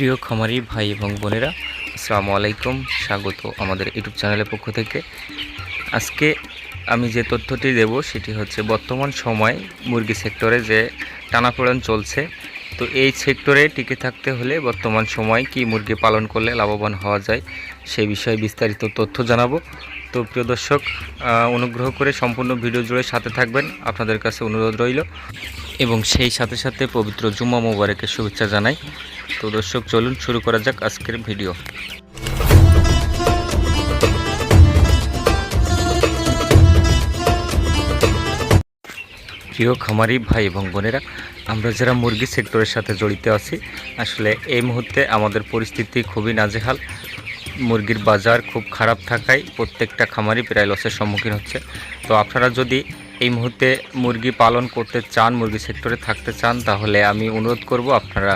প্রিয় খামারি ভাই এবং বোনেরা, আসসালামু আলাইকুম। স্বাগত আমাদের ইউটিউব চ্যানেলের পক্ষ থেকে। আজকে আমি যে তথ্যটি দেব সেটি হচ্ছে বর্তমান সময় মুরগি সেক্টরে যে টানাপোড়েন চলছে, তো এই সেক্টরে টিকে থাকতে হলে বর্তমান সময় কি মুরগি পালন করলে লাভবান হওয়া যায় সেই বিষয়ে বিস্তারিত তথ্য জানাব। তো প্রিয় দর্শক অনুগ্রহ করে সম্পূর্ণ ভিডিও জুড়ে সাথে থাকবেন। আপনাদের কাছে অনুরোধ রইল। এবং সেই সাথে সাথে পবিত্র জুম্মা মোবারকের শুভেচ্ছা জানাই। তো দর্শক, চলুন শুরু করা যাক আজকের ভিডিও। প্রিয় খামারি ভাই এবং বোনেরা, আমরা যারা মুরগি সেক্টরের সাথে জড়িত আছি, আসলে এই মুহূর্তে আমাদের পরিস্থিতি খুবই নাজেহাল। মুরগির বাজার খুব খারাপ থাকায় প্রত্যেকটা খামারি প্রায় লসের সম্মুখীন হচ্ছে। তো আপনারা যদি এই মুহূর্তে মুরগি পালন করতে চান, মুরগি সেক্টরে থাকতে চান, তাহলে আমি অনুরোধ করব আপনারা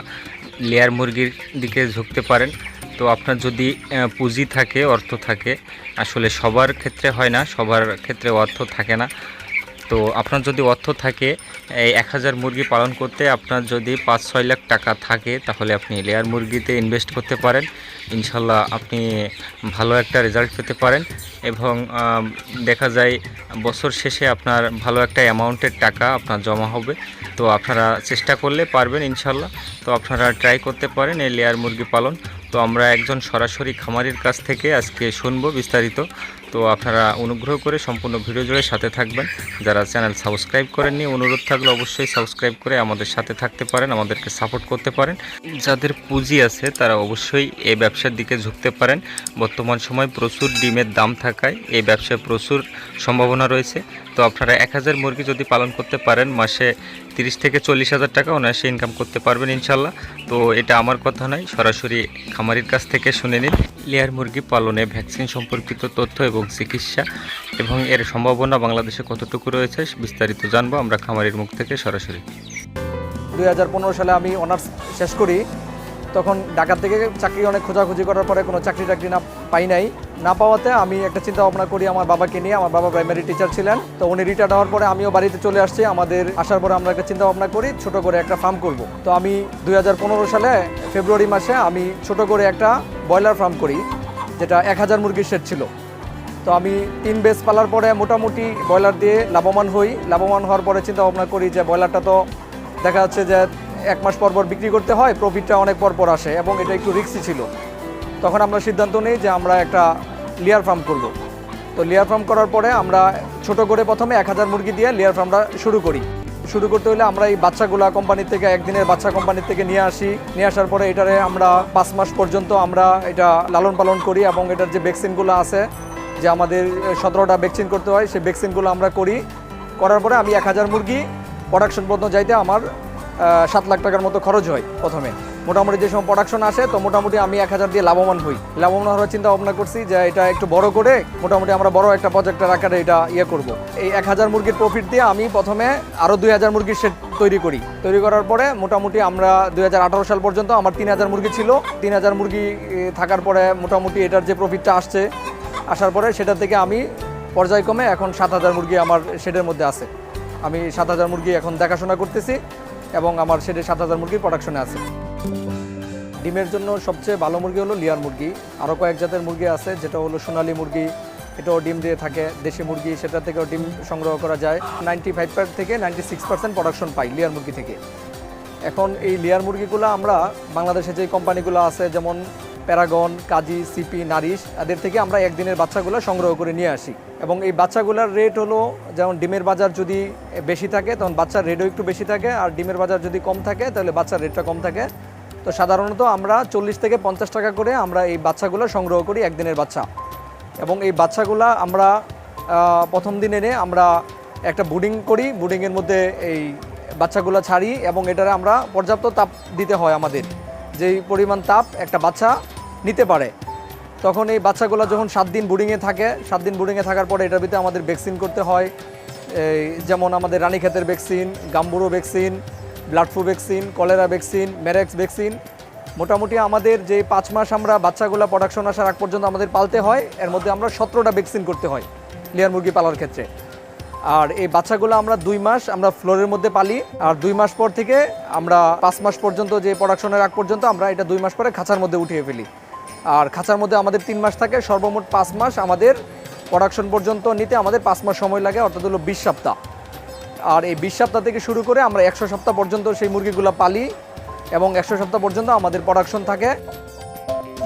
লেয়ার মুরগির দিকে ঝুঁকতে পারেন। তো আপনার যদি পুঁজি থাকে, অর্থ থাকে, আসলে সবার ক্ষেত্রে হয় না, সবার ক্ষেত্রে অর্থ থাকে না। তো আপনার যদি অর্থ থাকে, এই এক হাজার মুরগি পালন করতে আপনার যদি পাঁচ, ছয় লাখ টাকা থাকে, তাহলে আপনি লেয়ার মুরগিতে ইনভেস্ট করতে পারেন। ইনশাল্লাহ আপনি ভালো একটা রেজাল্ট পেতে পারেন এবং দেখা যায় বছর শেষে আপনার ভালো একটা অ্যামাউন্টের টাকা আপনার জমা হবে। তো আপনারা চেষ্টা করলে পারবেন ইনশাল্লাহ। তো আপনারা ট্রাই করতে পারেন এই লেয়ার মুরগি পালন। তো আমরা একজন সরাসরি খামারির কাছ থেকে আজকে শুনব বিস্তারিত। তো আপনারা অনুগ্রহ করে সম্পূর্ণ ভিডিও জুড়ে সাথে থাকবেন। যারা চ্যানেল সাবস্ক্রাইব করেননি, অনুরোধ থাকলে অবশ্যই সাবস্ক্রাইব করে আমাদের সাথে থাকতে পারেন, আমাদেরকে সাপোর্ট করতে পারেন। যাদের পুঁজি আছে, তারা অবশ্যই এই ব্যবসার দিকে ঝুঁকতে পারেন। বর্তমান সময় প্রচুর ডিমের দাম থাকায় এই ব্যবসায় প্রচুর সম্ভাবনা রয়েছে। তো আপনারা এক হাজার মুরগি যদি পালন করতে পারেন, মাসে তিরিশ থেকে চল্লিশ হাজার টাকা অনায়াসে ইনকাম করতে পারবেন ইনশাল্লাহ। তো এটা আমার কথা নয়, সরাসরি খামারির কাছ থেকে শুনে নিন। লেয়ার মুরগি পালনে ভ্যাকসিন সম্পর্কিত তথ্য এবং চিকিৎসা এবং এর সম্ভাবনা বাংলাদেশে কতটুকু রয়েছে বিস্তারিত জানব, আমরা খামারির মুখ থেকে সরাসরি। দু হাজার পনেরো সালে আমি অনার্স শেষ করি, তখন ঢাকা থেকে চাকরি অনেক খোঁজাখুঁজি করার পরে কোনো চাকরি টাকরি না পাই নাই। না পাওয়াতে আমি একটা চিন্তা ভাবনা করি আমার বাবাকে নিয়ে, আমার বাবা প্রাইমারি টিচার ছিলেন, তো উনি রিটায়ার্ড হওয়ার পরে আমিও বাড়িতে চলে আসছি। আমাদের আসার পরে আমরা একটা চিন্তা ভাবনা করি, ছোট করে একটা ফার্ম করব। তো আমি দুই হাজার পনেরো সালে ফেব্রুয়ারি মাসে আমি ছোট করে একটা ব্রয়লার ফার্ম করি, যেটা এক হাজার মুরগির সেট ছিল। তো আমি তিন বেস পালার পরে মোটামুটি ব্রয়লার দিয়ে লাভবান হই। লাভবান হওয়ার পরে চিন্তা ভাবনা করি যে ব্রয়লারটা তো দেখা যাচ্ছে যে এক মাস পর পর বিক্রি করতে হয় প্রফিটটা অনেক পর পর আসে এবং এটা একটু রিক্সি ছিল। তখন আমরা সিদ্ধান্ত নিই যে আমরা একটা লেয়ার ফার্ম করব। তো লেয়ার ফার্ম করার পরে আমরা ছোট করে প্রথমে এক হাজার মুরগি দিয়ে লেয়ার ফার্মটা শুরু করি। শুরু করতে হলে আমরা এই বাচ্চাগুলা কোম্পানির থেকে, একদিনের বাচ্চা কোম্পানির থেকে নিয়ে আসি। নিয়ে আসার পরে এটারে আমরা পাঁচ মাস পর্যন্ত আমরা এটা লালন পালন করি এবং এটার যে ভ্যাকসিনগুলো আছে যে আমাদের সতেরোটা ভ্যাকসিন করতে হয়, সেই ভ্যাকসিনগুলো আমরা করি। করার পরে আমি এক হাজার মুরগি প্রোডাকশন পর্যন্ত যাইতে আমার সাত লাখ টাকার মতো খরচ হয় প্রথমে। মোটামুটি যে সময় প্রোডাকশন আসে, তো মোটামুটি আমি এক হাজার দিয়ে লাভবান হই। লাভবান হওয়ার চিন্তা ভাবনা করছি যে এটা একটু বড় করে, মোটামুটি আমরা বড় একটা প্রজেক্টের আকারে এটা ইয়ে করব। এই এক হাজার মুরগির প্রফিট দিয়ে আমি প্রথমে আরও দুই হাজার মুরগির সেট তৈরি করি। তৈরি করার পরে মোটামুটি আমরা দু হাজার আঠারো সাল পর্যন্ত আমার তিন হাজার মুরগি ছিল। তিন হাজার মুরগি থাকার পরে মোটামুটি এটার যে প্রফিটটা আসছে আসার পরে সেটা থেকে আমি পর্যায়ক্রমে এখন সাত হাজার মুরগি আমার শেডের মধ্যে আছে। আমি সাত হাজার মুরগি এখন দেখাশোনা করতেছি এবং আমার শেডে সাত হাজার মুরগির প্রোডাকশনে আছে। ডিমের জন্য সবচেয়ে ভালো মুরগি হলো লিয়ার মুরগি। আরও কয়েক জাতের মুরগি আছে, যেটা হলো সোনালী মুরগি, এটাও ডিম দিয়ে থাকে, দেশি মুরগি, সেটা থেকেও ডিম সংগ্রহ করা যায়। নাইনটি ফাইভ থেকে নাইনটি সিক্স পার্সেন্ট প্রোডাকশন পাই লিয়ার মুরগি থেকে। এখন এই লেয়ার মুরগিগুলো আমরা বাংলাদেশে যে কোম্পানিগুলো আছে, যেমন প্যারাগন, কাজী, সিপি, নারিশ, এদের থেকে আমরা একদিনের বাচ্চাগুলো সংগ্রহ করে নিয়ে আসি। এবং এই বাচ্চাগুলোর রেট হলো, যেমন ডিমের বাজার যদি বেশি থাকে, তখন বাচ্চার রেটও একটু বেশি থাকে, আর ডিমের বাজার যদি কম থাকে, তাহলে বাচ্চার রেটটা কম থাকে। তো সাধারণত আমরা চল্লিশ থেকে পঞ্চাশ টাকা করে আমরা এই বাচ্চাগুলো সংগ্রহ করি একদিনের বাচ্চা। এবং এই বাচ্চাগুলা আমরা প্রথম দিন এনে আমরা একটা বুডিং করি, বুডিংয়ের মধ্যে এই বাচ্চাগুলো ছাড়ি, এবং এটারে আমরা পর্যাপ্ত তাপ দিতে হয় আমাদের। যেই পরিমাণ তাপ একটা বাচ্চা নিতে পারে। তখন এই বাচ্চাগুলো যখন সাত দিন বুডিংয়ে থাকে, সাত দিন বুডিংয়ে থাকার পরে এটার ভিতরে আমাদের ভ্যাকসিন করতে হয়। এই যেমন আমাদের রানীক্ষেতের vaccine Gumboro vaccine blood flu vaccine cholera vaccine Marek's vaccine মোটামুটি আমাদের যে পাঁচ মাস আমরা বাচ্চাগুলো প্রোডাকশন আসার আগ পর্যন্ত আমাদের পালতে হয়, এর মধ্যে আমরা সতেরোটা ভ্যাকসিন করতে হয় লেয়ার মুরগি পালার ক্ষেত্রে। আর এই বাচ্চাগুলো আমরা দুই মাস আমরা ফ্লোরের মধ্যে পালি, আর দুই মাস পর থেকে আমরা পাঁচ মাস পর্যন্ত যে প্রোডাকশনের আগ পর্যন্ত আমরা এটা দুই মাস পরে খাঁচার মধ্যে উঠিয়ে ফেলি। আর খাঁচার মধ্যে আমাদের তিন মাস থাকে, সর্বমোট পাঁচ মাস আমাদের প্রোডাকশন পর্যন্ত নিতে আমাদের পাঁচ মাস সময় লাগে, অর্থাৎ হলো বিশ সপ্তাহ। আর এই বিশ সপ্তাহ থেকে শুরু করে আমরা একশো সপ্তাহ পর্যন্ত সেই মুরগিগুলো পালি এবং একশো সপ্তাহ পর্যন্ত আমাদের প্রোডাকশন থাকে।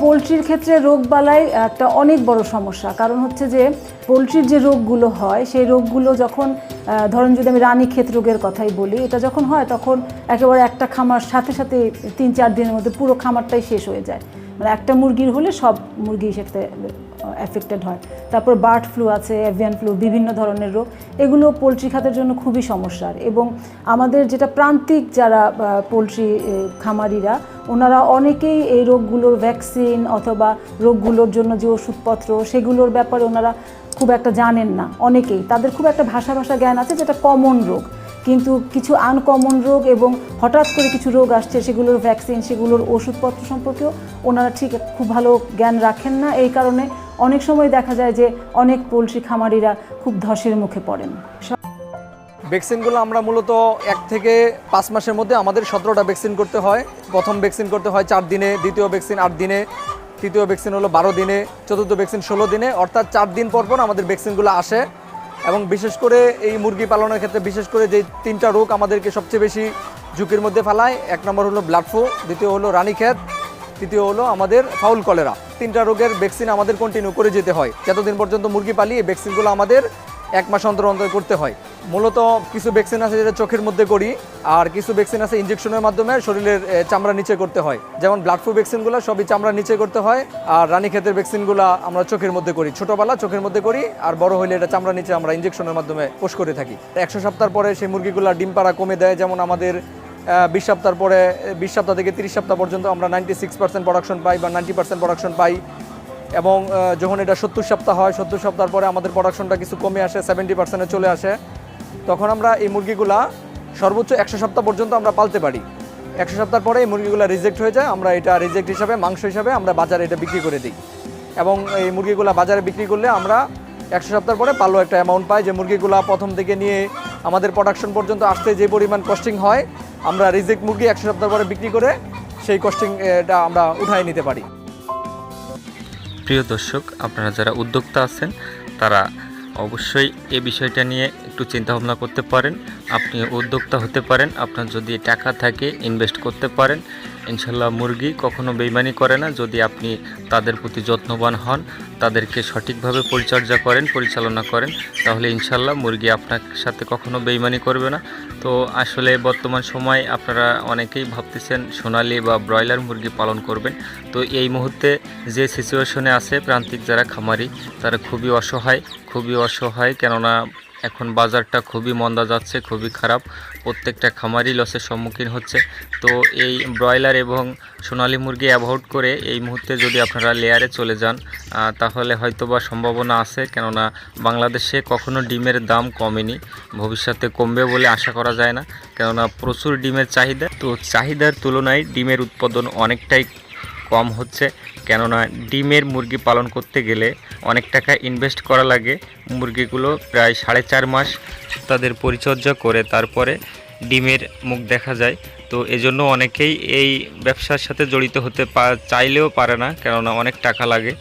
পোলট্রির ক্ষেত্রে রোগবালাই একটা অনেক বড় সমস্যা। কারণ হচ্ছে যে, পোলট্রির যে রোগগুলো হয়, সেই রোগগুলো যখন ধরেন যদি আমি রানীক্ষেত রোগের কথাই বলি, এটা যখন হয় তখন একেবারে একটা খামার সাথে সাথে তিন চার দিনের মধ্যে পুরো খামারটাই শেষ হয়ে যায়। মানে একটা মুরগির হলে সব মুরগি সেটাতে এফেক্টেড হয়। তারপর বার্ড ফ্লু আছে এভিয়ান ফ্লু বিভিন্ন ধরনের রোগ। এগুলো পোলট্রি খাতের জন্য খুবই সমস্যার। এবং আমাদের যেটা প্রান্তিক যারা পোলট্রি খামারিরা, ওনারা অনেকেই এই রোগগুলোর ভ্যাকসিন অথবা রোগগুলোর জন্য যে ওষুধপত্র, সেগুলোর ব্যাপারে ওনারা খুব একটা জানেন না। অনেকেই। তাদের খুব একটা ভাষা ভাষা জ্ঞান আছে যেটা কমন রোগ। কিন্তু কিছু আনকমন রোগ এবং হঠাৎ করে কিছু রোগ আসছে, সেগুলোর ভ্যাকসিন সেগুলোর ওষুধপত্র সম্পর্কেও ওনারা ঠিক খুব ভালো জ্ঞান রাখেন না। এই কারণে অনেক সময় দেখা যায় যে অনেক পোলট্রি খামারিরা খুব ধসের মুখে পড়েন। ভ্যাকসিনগুলো আমরা মূলত এক থেকে পাঁচ মাসের মধ্যে আমাদের সতেরোটা ভ্যাকসিন করতে হয়। প্রথম ভ্যাকসিন করতে হয় চার দিনে, দ্বিতীয় ভ্যাকসিন আট দিনে, তৃতীয় ভ্যাকসিন হলো বারো দিনে, চতুর্থ ভ্যাকসিন ষোলো দিনে, অর্থাৎ চার দিন পর পর আমাদের ভ্যাকসিনগুলো আসে। এবং বিশেষ করে এই মুরগি পালনের ক্ষেত্রে বিশেষ করে যে তিনটা রোগ আমাদেরকে সবচেয়ে বেশি ঝুঁকির মধ্যে ফেলায়, এক নম্বর হলো ব্লাড ফ্লু দ্বিতীয় হলো রানীক্ষেত তৃতীয় হলো আমাদের ফাউল কলেরা তিনটা রোগের ভ্যাকসিন আমাদের কন্টিনিউ করে যেতে হয়। যতদিন পর্যন্ত মুরগি পালি, এই ভ্যাকসিনগুলো আমাদের এক মাস অন্তর অন্তর করতে হয়। মূলত কিছু ভ্যাকসিন আছে যেটা চোখের মধ্যে করি, আর কিছু ভ্যাকসিন আছে ইঞ্জেকশনের মাধ্যমে শরীরের চামড়া নিচে করতে হয়। যেমন ব্লাড ফ্লু ভ্যাকসিনগুলো সবই চামড়া নিচে করতে হয়, আর রানী ক্ষেতের ভ্যাকসিনগুলো আমরা চোখের মধ্যে করি। ছোটোবেলা চোখের মধ্যে করি, আর বড় হলে এটা চামড়া নিচে আমরা ইঞ্জেকশনের মাধ্যমে পোষ করে থাকি। একশো সপ্তাহ পরে সেই মুরগিগুলো ডিম পাড়া কমে দেয়, যেমন আমাদের বিশ সপ্তাহ পরে বিশ সপ্তাহ থেকে তিরিশ সপ্তাহ পর্যন্ত আমরা নাইনটি সিক্স পার্সেন্ট প্রোডাকশন পাই বা নাইনটি পার্সেন্ট প্রোডাকশন পাই। এবং যখন এটা সত্তর সপ্তাহ হয়, সত্তর সপ্তাহ পরে আমাদের প্রোডাকশনটা কিছু কমে আসে সেভেন্টি পার্সেন্টে চলে আসে, তখন আমরা এই মুরগিগুলা সর্বোচ্চ একশো সপ্তাহ পর্যন্ত আমরা পালতে পারি। একশো সপ্তাহ পরে এই মুরগিগুলো রিজেক্ট হয়ে যায়, আমরা এটা রিজেক্ট হিসাবে, মাংস হিসাবে আমরা বাজারে এটা বিক্রি করে দিই। এবং এই মুরগিগুলো বাজারে বিক্রি করলে আমরা একশো সপ্তাহ পরে ভালো একটা অ্যামাউন্ট পাই যে মুরগিগুলো প্রথম থেকে নিয়ে আমাদের প্রোডাকশন পর্যন্ত আসতে যে পরিমাণ কস্টিং হয়, আমরা রিজেক্ট মুরগি একশো সপ্তাহ পরে বিক্রি করে সেই কস্টিং এটা আমরা উঠাই নিতে পারি। প্রিয় দর্শক, আপনারা যারা উদ্যোক্তা আছেন, তারা অবশ্যই এ বিষয়টা নিয়ে একটু চিন্তা ভাবনা করতে পারেন। আপনি উদ্যোক্তা হতে পারেন। আপনার যদি টাকা থাকে ইনভেস্ট করতে পারেন। ইনশাল্লাহ মুরগি কখনো বেইমানি করে না। যদি আপনি তাদের প্রতি যত্নবান হন, তাদেরকে সঠিকভাবে পরিচর্যা করেন, পরিচালনা করেন, তাহলে ইনশাল্লাহ মুরগি আপনার সাথে কখনো বেইমানি করবে না। তো আসলে বর্তমান সময় আপনারা অনেকেই ভাবতেছেন সোনালি বা ব্রয়লার মুরগি পালন করবেন। তো এই মুহূর্তে যে সিচুয়েশনে আছে, প্রান্তিক যারা খামারি, তারা খুবই অসহায় খুবই অসহায়। কেননা এখন বাজারটা খুবই মন্দা যাচ্ছে, খুবই খারাপ। প্রত্যেকটা খামারই লসের সম্মুখীন হচ্ছে। তো এই ব্রয়লার এবং সোনালী মুরগি অ্যাভয়েড করে এই মুহূর্তে যদি আপনারা লেয়ারে চলে যান তাহলে হয়তোবা সম্ভাবনা আছে। কেননা বাংলাদেশে কখনো ডিমের দাম কমেনি। ভবিষ্যতে কমবে বলে আশা করা যায় না। কেননা প্রচুর ডিমের চাহিদা। তো চাহিদার তুলনায় ডিমের উৎপাদন অনেকটাই কম হচ্ছে। কেননা ডিমের মুরগি পালন করতে গেলে অনেক টাকা ইনভেস্ট করা লাগে। মুরগিগুলো প্রায় সাড়ে চার মাস তাদের পরিচর্যা করে তারপরে ডিমের মুখ দেখা যায়। তো এজন্য অনেকেই এই ব্যবসার সাথে জড়িত হতে পা- চাইলেও পারে না, কেননা অনেক টাকা লাগে।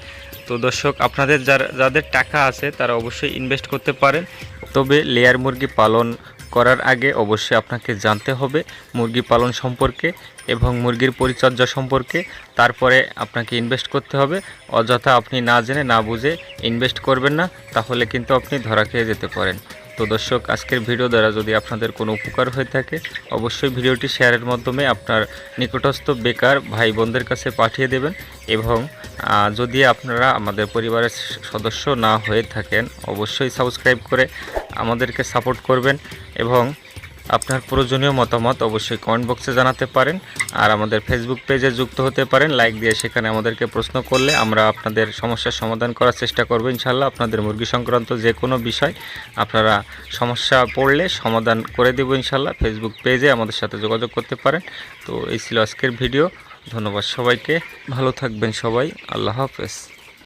তো দর্শক, আপনাদের যারা, যাদের টাকা আছে তারা অবশ্যই ইনভেস্ট করতে পারেন। তবে লেয়ার মুরগি পালন করার আগে অবশ্যই আপনাকে জানতে হবে মুরগি পালন সম্পর্কে এবং মুরগির পরিচর্যা সম্পর্কে। তারপরে আপনাকে ইনভেস্ট করতে হবে। অযথা আপনি না জেনে, না বুঝে ইনভেস্ট করবেন না, তাহলে কিন্তু আপনি ধরা খেয়ে যেতে পারেন। তো দর্শক, আজকের ভিডিও দ্বারা যদি আপনাদের কোনো উপকার হয়ে থাকে, অবশ্যই ভিডিওটি শেয়ারের মাধ্যমে আপনার নিকটস্থ বেকার ভাই বোনদের কাছে পাঠিয়ে দেবেন এবং যদি আপনারা আমাদের পরিবারের সদস্য না হয়ে থাকেন, অবশ্যই সাবস্ক্রাইব করে আমাদেরকে সাপোর্ট করবেন এবং আপনার প্রয়োজনীয় মতামত অবশ্যই কমেন্ট বক্সে জানাতে পারেন আর আমাদের ফেসবুক পেজে যুক্ত হতে পারেন। লাইক দিয়ে সেখানে আমাদেরকে প্রশ্ন করলে আমরা আপনাদের সমস্যার সমাধান করার চেষ্টা করব। ইনশাল্লাহ আপনাদের মুরগি সংক্রান্ত যে কোনো বিষয় আপনারা সমস্যা পড়লে সমাধান করে দেবো ইনশাল্লাহ ফেসবুক পেজে আমাদের সাথে যোগাযোগ করতে পারেন। তো এই ছিল আজকের ভিডিও ধন্যবাদ সবাইকে। ভালো থাকবেন সবাই। আল্লাহ হাফেজ।